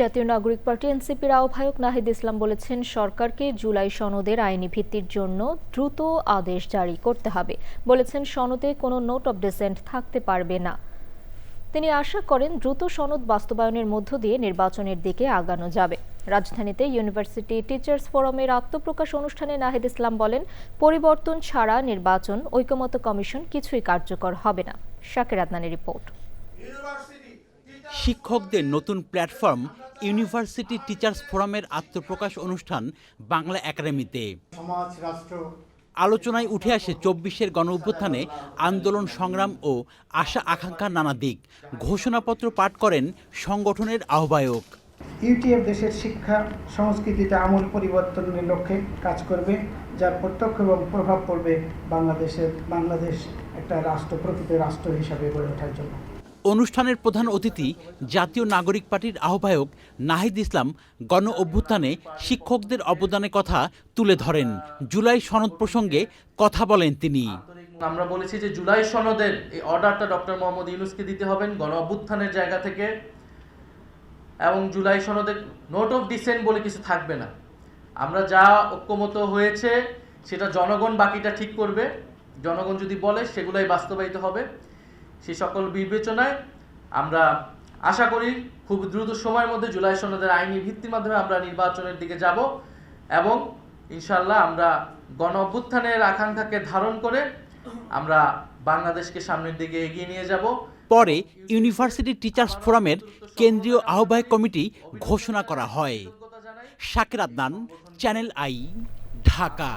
জাতীয় নাগরিক পার্টি এনসিপির আহ্বায়ক নাহিদ ইসলাম বলেছেন, সরকারকে জুলাই সনদের আইনি ভিত্তির জন্য দ্রুত আদেশ জারি করতে হবে। বলেছেন, সনদে কোনো নোট অব ডিসেন্ট থাকতে পারবে না। তিনি আশা করেন, দ্রুত সনদ বাস্তবায়নের মধ্য দিয়ে নির্বাচনের দিকে আগানো যাবে। রাজধানীতে ইউনিভার্সিটি টিচার্স ফোরামের আত্মপ্রকাশ অনুষ্ঠানে নাহিদ ইসলাম বলেন, পরিবর্তন ছাড়া নির্বাচন, ঐকমত্য কমিশন কিছুই কার্যকর হবে না। শাকের আদনানের রিপোর্ট। শিক্ষকদের নতুন প্ল্যাটফর্ম ইউনিভার্সিটি টিচার্স ফোরামের আত্মপ্রকাশ অনুষ্ঠান বাংলা একাডেমিতে। আলোচনায় উঠে আসে চব্বিশের গণ অভ্যুত্থানে আন্দোলন সংগ্রাম ও আশা আকাঙ্ক্ষার নানা দিক। ঘোষণাপত্র পাঠ করেন সংগঠনের আহ্বায়ক। ইউটিএফ দেশের শিক্ষা সংস্কৃতিতে আমূল পরিবর্তনের লক্ষ্যে কাজ করবে যার প্রত্যক্ষ এবং প্রভাব পড়বে বাংলাদেশের বাংলাদেশ একটা রাষ্ট্র প্রকৃত রাষ্ট্র হিসাবে গড়ে ওঠার জন্য। অনুষ্ঠানের প্রধান অতিথি জাতীয় নাগরিক পার্টির আহ্বায়ক নাহিদ ইসলাম গণ অভ্যুত্থানে শিক্ষকদের অবদানের কথা তুলে ধরেন। জুলাই সনদ প্রসঙ্গে কথা বলেন তিনি। আমরা বলেছি যে জুলাই সনদের এই অর্ডারটা ডক্টর মোহাম্মদ ইউনুসকে দিতে হবেন গণ অভ্যুত্থানের জায়গা থেকে। এবং জুলাই সনদের নোট অফ ডিসেন্ট বলে কিছু থাকবে না। আমরা যা ঐক্যমত হয়েছে, সেটা জনগণ বাকিটা ঠিক করবে। জনগণ যদি বলে, সেগুলোই বাস্তবায়িত হবে। সেই সকল বিবেচনায় আমরা আশা করি খুব দ্রুত সময়ের মধ্যে জুলাই সনদের আইনি ভিত্তির মাধ্যমে আমরা নির্বাচনের দিকে যাব এবং ইনশাল্লাহ আমরা গণ অভ্যুত্থানের আকাঙ্ক্ষাকে ধারণ করে আমরা বাংলাদেশকে সামনের দিকে এগিয়ে নিয়ে যাব। পরে ইউনিভার্সিটি টিচার্স ফোরামের কেন্দ্রীয় আহ্বায়ক কমিটি ঘোষণা করা হয়। শাকের আদনান চ্যানেল আই ঢাকা।